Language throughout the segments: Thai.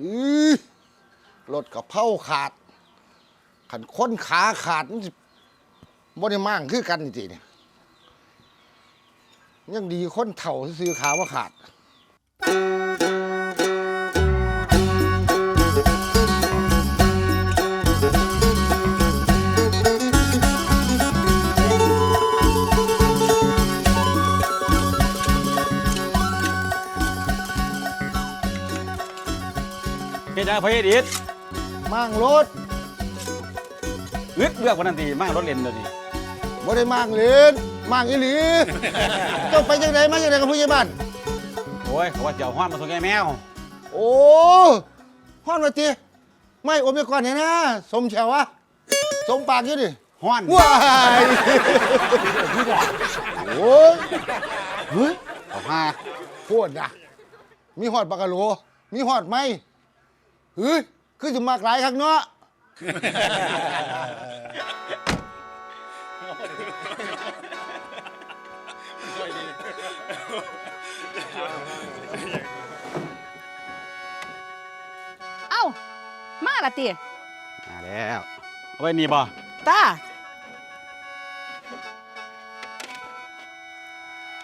อือรถกับเผาขาดขันค้นขาขาดมันสิบ่ได้มั่งคือกันจริงๆเนี่ยยังดีคนเถ่าซื้อขาว่าขาด จังพระเฮ็ดอิดมั่งรถอึดเลือกวันนั้นทีมารถเล่นเดี๋ยวนี้บ่ได้มั่งเล่นมั่งอีหลีเจ้าไปจังไดมาจังไดกับผู้ใหญ่บ้านโอ้ยเขาว่าจะเอาห้อนมาส่งแกแมว โอ้ฮ้อนมาตีไม่อมไปก่อนเนี่ยนะ สมเฉวะสมปากอยู่ดิห้อนว้ายโอ้ยเฮ้ยเอามาโคตรนะมีหอดปากกะโหลมีหอดไหม เฮ้ยคือจะมากหลายครั้งเนาะเอ้า มาละติมาแล้วเอาไว้นี่บ่ตา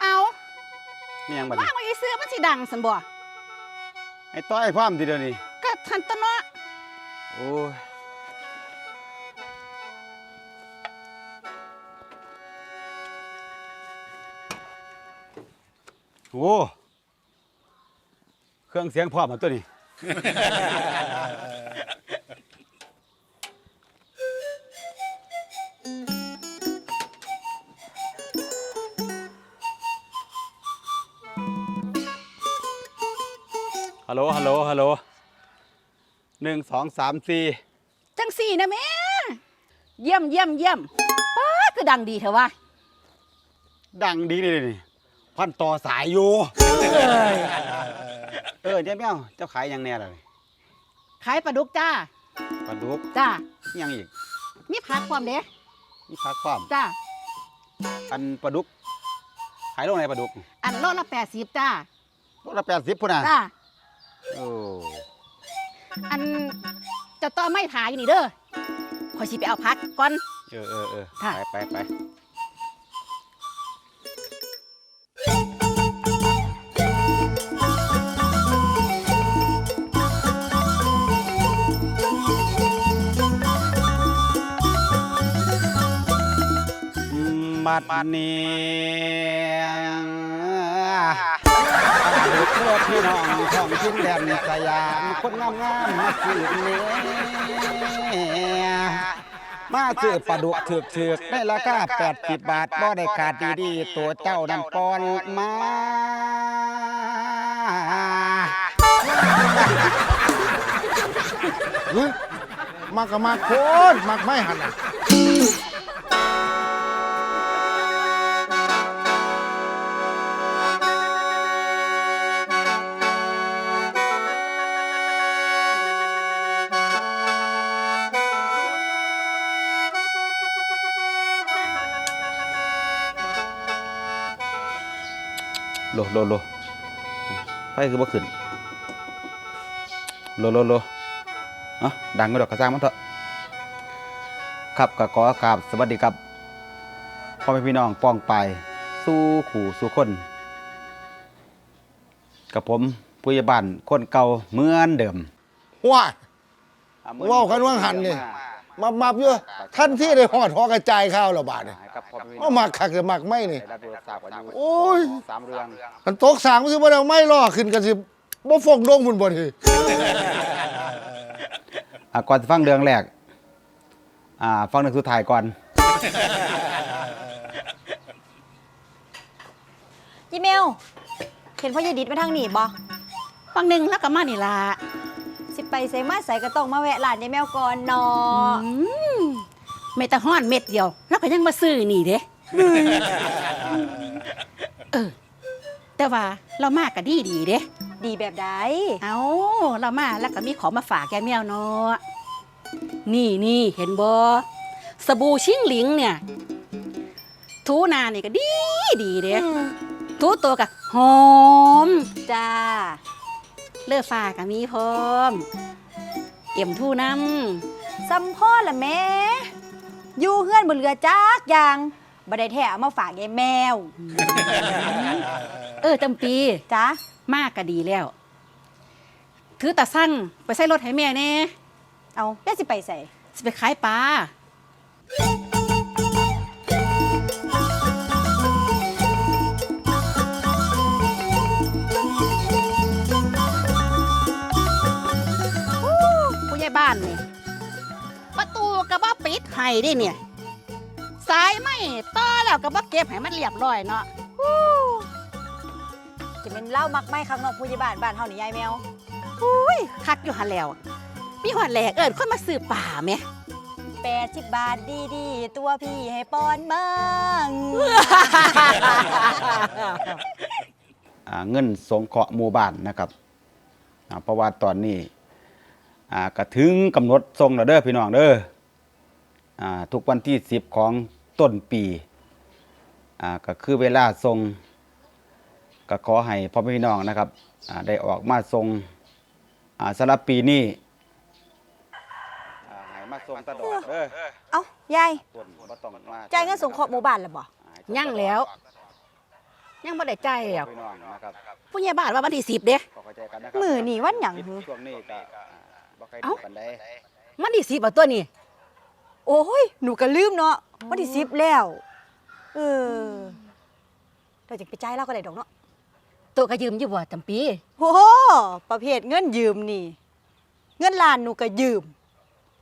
เอานี่ยังบ่ว่างไว้ซื้อมันสิดังสันบ่ไอ้ต้อยพร้อมทีเดียวนี่ ก็ทันตะเนาะโอ้ยโอ้เครื่องเสียงพร้อมมาตัวนี้ ฮัลโหล ฮัลโหล ฮัลโหล หนึ่งสองสามสี่จังสี่นะแม่เยี่ยมเยี่ยมเยี่ยมป้าดคือดังดีเถอะวะดังดีเลยนี่พันต่อสายอยู่เออเจ้าแมวเจ้าขายหยังแน่เลยขายปลาดุกจ้าปลาดุกจ้าอิหยังอีกมีผักความเด้นี่พักความจ้าอันปลาดุกขายโลไหนปลาดุก อันโลละแปดสิบจ้าโลละแปดสิบพุ่นน่ะจ้าโอ้ อันเจะต่อไม่ถ่ายอยู่นี่เด้อขอยสิไปเอาพักก่อน เออเออเออค่ะไปไปไปบัดนี้ เพื่อพี่น้องของทิ้งแดนสยามคนงามงามๆมาสืบเนี้ยมาซื้อปลาดุกถือกถือกๆได้ราคาแปดสิบบาทบ่ได้ขาดดีๆตัวเจ้านั่นปอนมาเฮ้ยมากกับมากโคตรมากไม่หันอะ โลโลโลไฟคือบ่ขึ้นโลโลโลเอะดังก็ดอกกระซ้างมันเถอะครับก็ขอกราบสวัสดีครับพ่อแม่พี่น้องป้องไปายสู้ขู่สู้คน กับผมผู้ใหญ่บ้านคนเก่าเหมือนเดิมว้ายเว้ากันว่าหันนี่มามาเยอะท่านที่ได้หอดหอกระจายข้าวระบาดเนี่ย เอามากคักจะมากไม่นี่โอ้ย สามเรื่องมันตกสางมันสิบ่ได้เอาไม่ล่อขึ้นกันสิบ่ฟงดงบุญบ่ทีอะก่อนจะฟังเรื่องแรกอ่าฟังเรื่องสุดท้ายก่อน ยี่เมลเห็นพ่อยายดิดมาทางนี่บ่ฟังหนึ่งแล้วก็มานี่ล่ะสิไปใส่มาใส่ก็ต้องมาแวะร้านยายแมวก่อนเนาะอืม ไม่แต่ห้อนเม็ดเดียวแล้วก็ยังมาซื้อนี่เด้เออ แต่ว่าเรามากก็ดีดีเด้ ดีแบบใดเอาเรามาแล้วก็มีของมาฝากแกแมวเนาะนี่นี่เห็นบ่สบู่ชิงหลิงเนี่ย ทูหนานี่ก็ดีดีเด้อืมทูตัวก็หอม จ้า เลือฟ้าก็มีพร้อม เอ็มทูน้ซัมพ่อละแม่ อยู่เฮือนบนเรือจักอย่างบ่ได้แท้เอามาฝากยายแมวำเออจำปีจ้ามากก็ดีแล้ว ถือตาสั่งไปใส่รถให้แม่แน่เอาแม่สิไปใส่สิไปขายปลา บ่ปิดให้เดิเนี่ย สายไม่ต่อแล้วก็บ่เก็บให้มันเรียบร้อยเนาะจะเป็นเล่ามักไม่ข้างนอกผู้ใหญ่บ้านบ้านเฮานี่ยายแมวอุ้ยคักอยู่หันแล้วมีหันแหลกเอิญคนมาซื้อป่าไหม80บาทดีๆตัวพี่ให้ปอนบ้างอ่าเงินสงเคราะห์หมู่บ้านนะครับอ่าเพราะว่าตอนนี้อ่าก็ถึงกำหนดส่งแล้วเด้อพี่น้องเด้ออ่า ทุกวันที่ 10 ของต้นปีอ่าก็คือเวลาส่งก็ขอให้พ่อแม่พี่น้องนะครับอ่าได้ออกมาส่งอ่าสำหรับปีนี้อ่าให้มาส่งตลอดเด้อเอ้ายายต้นบ่ต้องมาจ่ายเงินสงเคราะห์หมู่บ้านแล้วบ่ยังแล้ว ยังไม่ได้ใจายแล้วพี่น้องนะครับผู้ใหญ่บ้านว่าวันที่สิบเด้ขอเข้าใจกันนะครับมือนี่วันหยังหือช่วงนี้ก็อ่าบ่ใครดูเอ้ากันได้วันที่สิบเอาตัวนี้ โอ้ยหนูก็ลืมเนาะวันที่สิบแล้ว เออเราจะไปจ่ายเราก็ได้ดอกเนาะตัวก็ยืมอยู่บ่จำปี โอ้โหประเภทเงินยืมนี่ เงินล้านหนูก็ยืม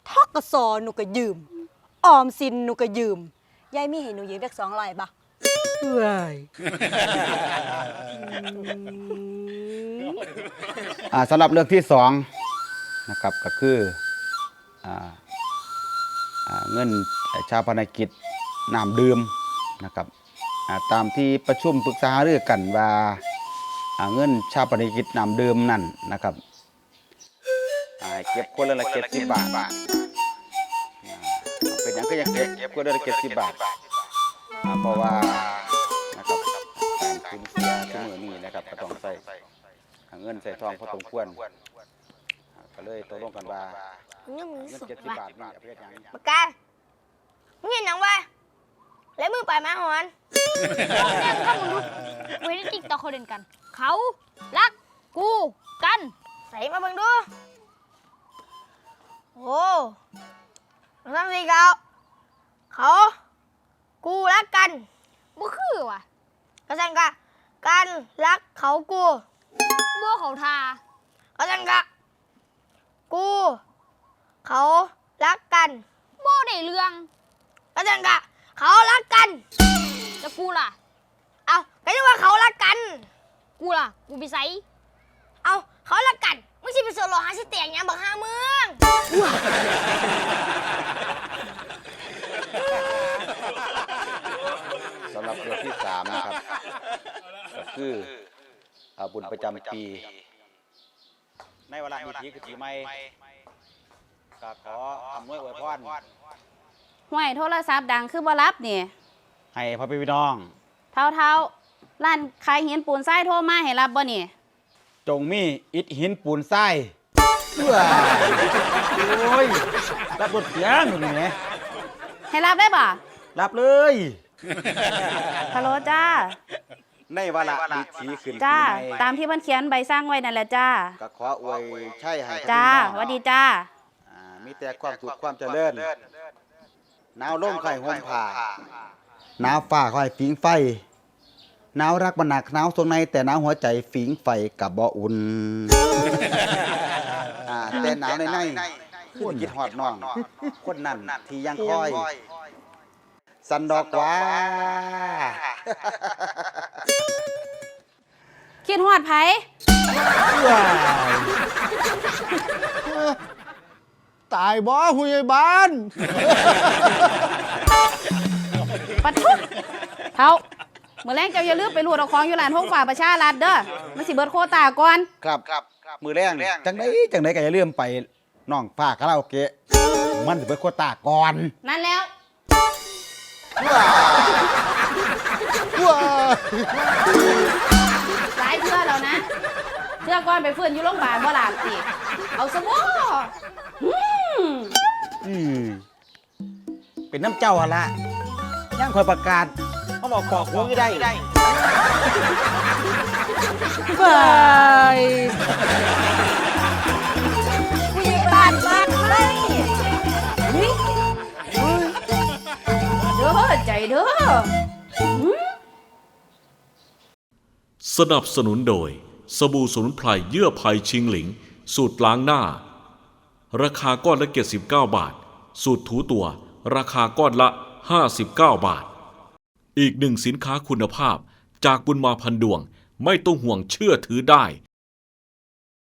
ทกสหนูก็ยืม ออมสินหนูก็ยืม ยายมีให้หนูยืมเด็กสองร้อยปะเอ้ยอ่าสำหรับเรื่องที่สองนะครับก็คืออ่าอ่า เงินชาพนกิจน้ำดื่มนะครับตามที่ประชุมปรึกษาหารือกันว่าเงินชาพนกิจน้ำดื่มนั่นนะครับเก็บคนละละเก็บสิบบาทเป็นหยังก็ยังเก็บเก็บคนละเก็บสิบบาทเพราะว่านะครับการสูญเสียทุกมือนี้นะครับก็ต้องใส่เงินใส่ทองพอสมควรก็เลยตกลงกันว่า เงี้ยมึงเงินสุดเจ็ดสิบว่ะบาทนี่เอาไปเฮ็ดหยังปากกามึงเห็นหยังวะแล้วมือไปมาหอนแม่งก็มึงดูเวทีติ๊กต็อกเขาเล่นกัน เขารักกูกัน ใส่มาเบิ่งดู โอ้ทำสิเขาเขา กูรักกัน บ่คือว่ะกระสันกะกันรักเขากู บ่เขาทากระสันกะกู เขารักกันโบได้เรื่องก็จังกะเขารักกันแล้วกูล่ะ เอาก็ยังว่าเขารักกัน กูล่ะ กูไปใส่เอาเขารักกันไม่ใช่ไปโซโลหาสิเตียงหยังบักห้าเมืองสำหรับเรื่องที่สามนะครับก็คืออาบุญประจำปี ในเวลามีทีคือปีใหม่ ก็ขออำนวยอวยพรห่วยโทรศัพท์ดังคือบ่รับนี่ให้พ่อพี่น้องเท่าเท่าๆร้านขายหินปูนทรายโทรมาให้รับบ่นี่ จงมีอิฐหินปูนทรายว้ายโอ้ยรับบทเสียงอยู่นี่แหมให้รับได้บ่รับเลยฮัลโหลจ้าในเวลามีทีขึ้นจ้าปีใหม่ตามที่มันเขียนใบสร้างไว้นั่นแหละจ้าก็ขออวยใช่ให้จ้าพี่น้องหวัสดีจ้าอ่า มีแต่ความสุขความเจริญหนาวลมไข่ห่มผ้าหนาวฟ้าไข่ฝิงไฟหนาวรักบันหนักหนาวทรงใน แต่หนาวหัวใจฝิงไฟกับบ่อุ่นอ่าแต่หนาวในในคือคิดฮอดน้อง คนนั้นที่ยังคอย สันดอกว่าคิดฮอดไผ ตายบ่ผู้ใหญ่บ้าน ปัดทุกเท่าเมื่อแรงเจ้าอย่าลืมไปรูดเอาของอยู่ร้านห้องฝ่าประชารัฐเด้อมันสิเบิดโควตาก่อนครับมือแรงจังไดจังไดก็อย่าลืมไปน้องฟ้าคาราโอเกะมันสิเบิดโควตาก่อนนั่นแล้วว้าหลายเทื่อแล้วนะเชื่อก่อนไปฟื้นอยู่โรงพยาบาลบ่หลานติเอาซะบ่ อืมอือเป็นน้ำเจ้าหั่นละย่างคอยประกาศเขาบอกปอกหัวไม่ได้ไปผู้ใหญ่บ้านบ้านไม่นี่เด้อใจเด้อสนับสนุนโดย สบู่สมุนไพรเยื่อภัยชิงหลิง สูตรล้างหน้า ราคาก้อนละ 79 บาท สูตรถูตัว ราคาก้อนละ 59 บาท อีกหนึ่งสินค้าคุณภาพจากบุญมาพันดวงไม่ต้องห่วงเชื่อถือได้